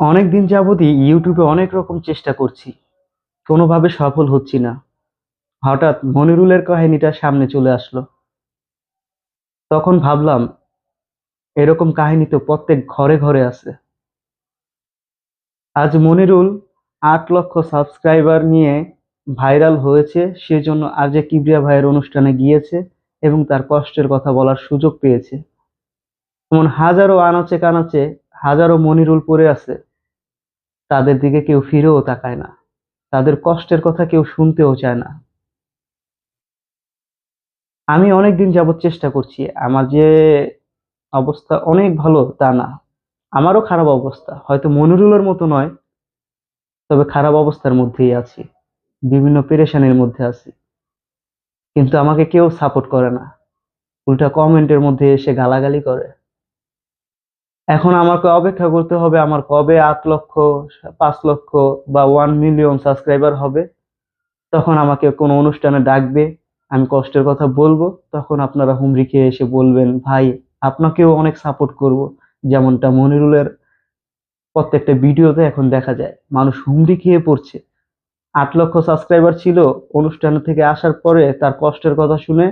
অনেকদিন যাবতই ইউটিউবে অনেক রকম চেষ্টা করছি। কোনোভাবে সফল হচ্ছি না। হঠাৎ মনিরুলের কাহিনীটা সামনে চলে আসলো। তখন ভাবলাম, এরকম কাহিনী তো প্রত্যেক ঘরে ঘরে আছে। আজ মনিরুল আট লক্ষ সাবস্ক্রাইবার নিয়ে ভাইরাল হয়েছে, সেজন্য আরজে কিবরিয়া ভাইয়ের অনুষ্ঠানে গিয়েছে এবং তার কষ্টের কথা বলার সুযোগ পেয়েছে। এমন হাজারো আনাচে কানাচে হাজারো মনিরুল পড়ে আছে। তাদের দিকে কেউ ফিরেও তাকায় না। তাদের কষ্টের কথা কেউ শুনতেও চায় না। আমি অনেকদিন যাবৎ চেষ্টা করছি। আমার যে অবস্থা অনেক ভালো তা না। আমারও খারাপ অবস্থা। হয়তো মনিরুলের মতো নয়, তবে খারাপ অবস্থার মধ্যেই আছি। বিভিন্ন পেরেশানির মধ্যে আছি। কিন্তু আমাকে কেউ সাপোর্ট করে না। উল্টা কমেন্টের মধ্যে এসে গালাগালি করে। এখন আমাকে অপেক্ষা করতে হবে আমার কবে আট লক্ষ, পাঁচ লক্ষ বা ওয়ান মিলিয়ন সাবস্ক্রাইবার হবে। তখন আমাকে কোনো অনুষ্ঠানে ডাকবে, আমি কষ্টের কথা বলব। তখন আপনারা খেয়ে এসে বলবেন, ভাই, আপনাকেও অনেক সাপোর্ট করব। যেমনটা মনিরুলের প্রত্যেকটা ভিডিওতে এখন দেখা যায়। মানুষ হুমড়ি খেয়ে পড়ছে। আট লক্ষ সাবস্ক্রাইবার ছিল, অনুষ্ঠান থেকে আসার পরে তার কষ্টের কথা শুনে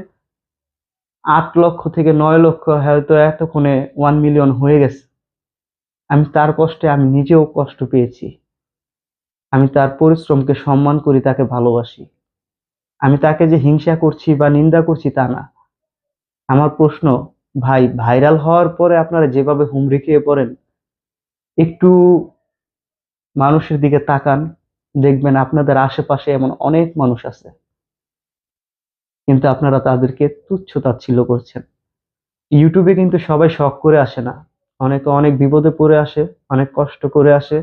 আট লক্ষ থেকে নয় লক্ষ হয়তো এতক্ষণে ওয়ান মিলিয়ন হয়ে গেছে। আমি তার কষ্টে আমি নিজেও কষ্ট পেয়েছি। আমি তার পরিশ্রমকে সম্মান করি, তাকে ভালোবাসি। আমি তাকে যে হিংসা করছি বা নিন্দা করছি তা না। আমার প্রশ্ন, ভাই, ভাইরাল হওয়ার পরে আপনারা যেভাবে হুমড়ি খেয়ে পড়েন, একটু মানুষের দিকে তাকান, দেখবেন আপনাদের আশেপাশে এমন অনেক মানুষ আছে। কিন্তু আপনারা তাদেরকে তুচ্ছ তাচ্ছিল্য করছেন। ইউটিউবে কিন্তু সবাই শখ করে আসে না। অনেকে অনেক বিপদে পড়ে আসে, অনেক কষ্ট করে আসে,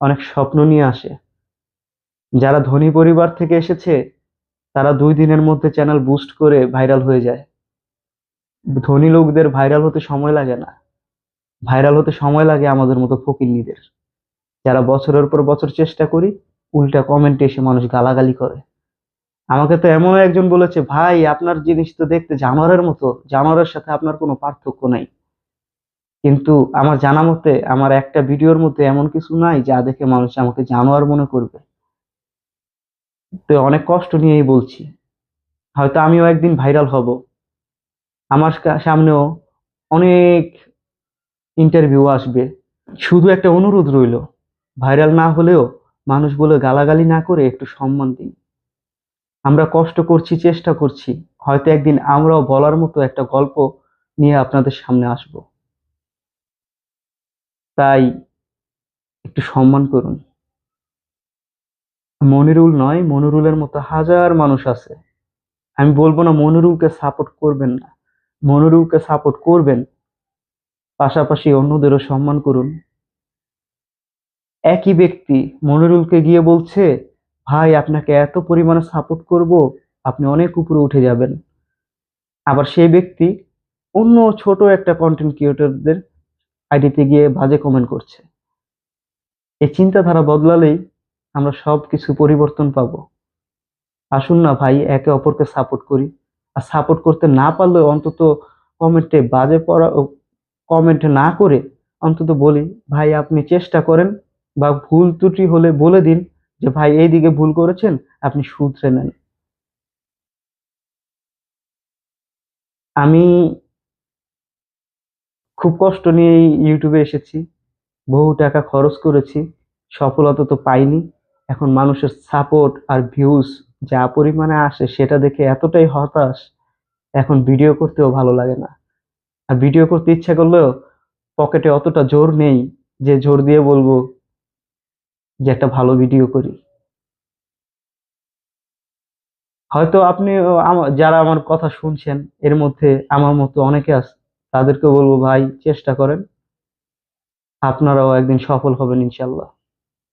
অনেক স্বপ্ন নিয়ে আসে। যারা ধনী পরিবার থেকে এসেছে, তারা দুই দিনের মধ্যে চ্যানেল বুস্ট করে ভাইরাল হয়ে যায়। ধনী লোকদের ভাইরাল হতে সময় লাগে না। ভাইরাল হতে সময় লাগে আমাদের মতো ফকিন্নিদের। যারা বছরের পর বছর চেষ্টা করি, উল্টা কমেন্টে এসে মানুষ গালাগালি করে। আমাকে তো এমন একজন বলেছে, ভাই, আপনার জিনিস তো দেখতে জানোয়ারের মতো। জানোয়ারের সাথে আপনার কোনো পার্থক্য নাই। কিন্তু আমার জানা মতে, আমার একটা ভিডিওর মধ্যে এমন কিছু নাই যা দেখে মানুষ আমাকে জানোয়ার মনে করবে। তো অনেক কষ্ট নিয়েই বলছি। হয়তো আমিও একদিন ভাইরাল হব। আমার সামনেও অনেক ইন্টারভিউ আসবে। শুধু একটা অনুরোধ রইল, ভাইরাল না হলেও মানুষ বলে গালাগালি না করে একটু সম্মান দিন। আমরা কষ্ট করছি, চেষ্টা করছি, হয়তো একদিন আমরাও বলার মতো একটা গল্প নিয়ে আপনাদের সামনে আসব। তাই একটু সম্মান করুন। মনিরুল নয়, মনিরুলের মতো হাজার মানুষ আছে। আমি বলব না মনিরুলকে সাপোর্ট করবেন না। মনিরুলকে সাপোর্ট করবেন, পাশাপাশি অন্যদেরও সম্মান করুন। একই ব্যক্তি মনিরুলকে গিয়ে বলছে, ভাই, আপনাকে এত পরিমাণে সাপোর্ট করব, আপনি অনেক উপরে উঠে যাবেন। আবার সেই ব্যক্তি অন্য ছোট একটা কন্টেন্ট ক্রিয়েটরদের আইডিতে গিয়ে বাজে কমেন্ট করছে। এই চিন্তাধারা বদলালেই আমরা সব কিছু পরিবর্তন পাব। আসুন না ভাই, একে অপরকে সাপোর্ট করি। আর সাপোর্ট করতে না পারলেও অন্তত কমেন্টে বাজে পড়া কমেন্ট না করে অন্তত বলি, ভাই, আপনি চেষ্টা করেন বা ভুল ত্রুটি হলে বলে দিন যে, ভাই, এই দিকে ভুল করেছেন, আপনি শুধরে নেন। আমি খুব কষ্ট নিয়ে ইউটিউবে এসেছি। বহু টাকা খরচ করেছি। সফলতা তো পাইনি। এখন মানুষের সাপোর্ট আর ভিউজ যা পরিমাণে আসে সেটা দেখে এতটাই হতাশ। এখন ভিডিও করতেও ভালো লাগে না। আর ভিডিও করতে ইচ্ছা করলেও পকেটে অতটা জোর নেই যে জোর দিয়ে বলব যে একটা ভালো ভিডিও করি। হয়তো আপনি যারা আমার কথা শুনছেন, এর মধ্যে আমার মতো অনেকে আছে। তাদেরকে বলব ভাই চেষ্টা করেন। আপনারাও একদিন সফল হবেন ইনশাল্লাহ